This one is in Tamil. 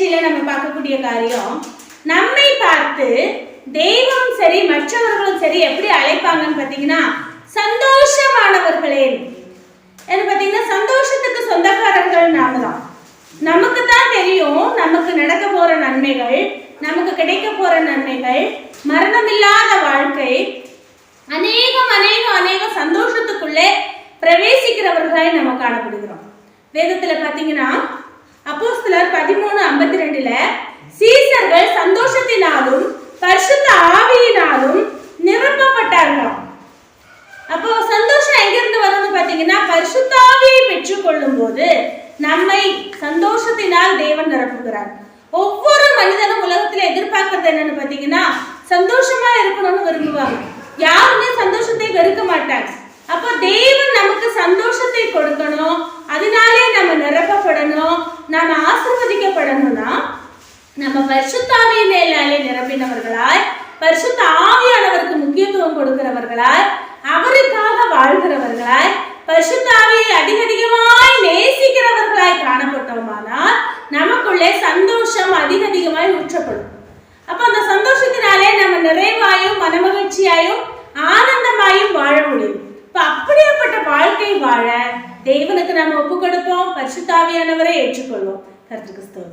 நிகழ்ச்சியில நம்ம பார்க்கக்கூடிய காரியம் நம்மை பார்த்து தெய்வம் சரி மற்றவர்களும் சரி எப்படி அழைப்பாங்கன்னு பார்த்தீங்கன்னா சந்தோஷமானவர்களே. என்ன பார்த்தீங்கன்னா சந்தோஷத்துக்கு சொந்தக்காரர்கள் நாம தான் நமக்கு தான் தெரியும் நமக்கு நடக்க போற நன்மைகள் நமக்கு கிடைக்க போற நன்மைகள் மரணமில்லாத வாழ்க்கை. அநேகம் அநேகம் அநேகம் சந்தோஷத்துக்குள்ளே பிரவேசிக்கிறவர்களாய் நம்ம காணப்படுகிறோம். வேதத்துல பாத்தீங்கன்னா அப்போஸ்தலர் பதிமூணு ஐம்பத்தி ரெண்டுல சீசர்கள் சந்தோஷத்தினாலும் பரிசுத்த ஆவியினாலும் நிரப்பப்பட்டார்களாம். அப்போ சந்தோஷம் எங்கிருந்து வரும்னு பாத்தீங்கன்னா பரிசுத்தாவியை பெற்றுக்கொள்ளும் போது நம்மை சந்தோஷத்தினால் தேவன் நிரப்புகிறார். ஒவ்வொரு மனிதனும் உலகத்தில் எதிர்பார்க்கறது என்னன்னு பார்த்தீங்கன்னா சந்தோஷ நாம் ஆசிர்வதிக்கப்படணும்னா நம்ம பரிசுத்தாவிய மேலாலே நிரம்பினவர்களாய் பரிசுத்த ஆவியானவருக்கு முக்கியத்துவம் கொடுக்கிறவர்களாய் அவருக்காக வாழ்கிறவர்களாய் பரிசுத்தாவியை அதிகதிகமாய் நேசிக்கிறவர்களாய் காணப்பட்டோமானால் நமக்குள்ளே சந்தோஷம் அதிக அதிகமாய் ஊற்றப்படும். அப்போ அந்த சந்தோஷத்தினாலே நம்ம நிறைவாயும் மனமகிழ்ச்சியாயும் ஆனந்தமாயும் வாழ முடியும். இப்போ அப்படியாப்பட்ட வாழ்க்கை வாழ தேவனுக்கு நம்ம ஒப்பு கொடுப்போம் பரிசுத்தாவியானவரை ஏற்றுக்கொள்வோம். கருத்துக்கு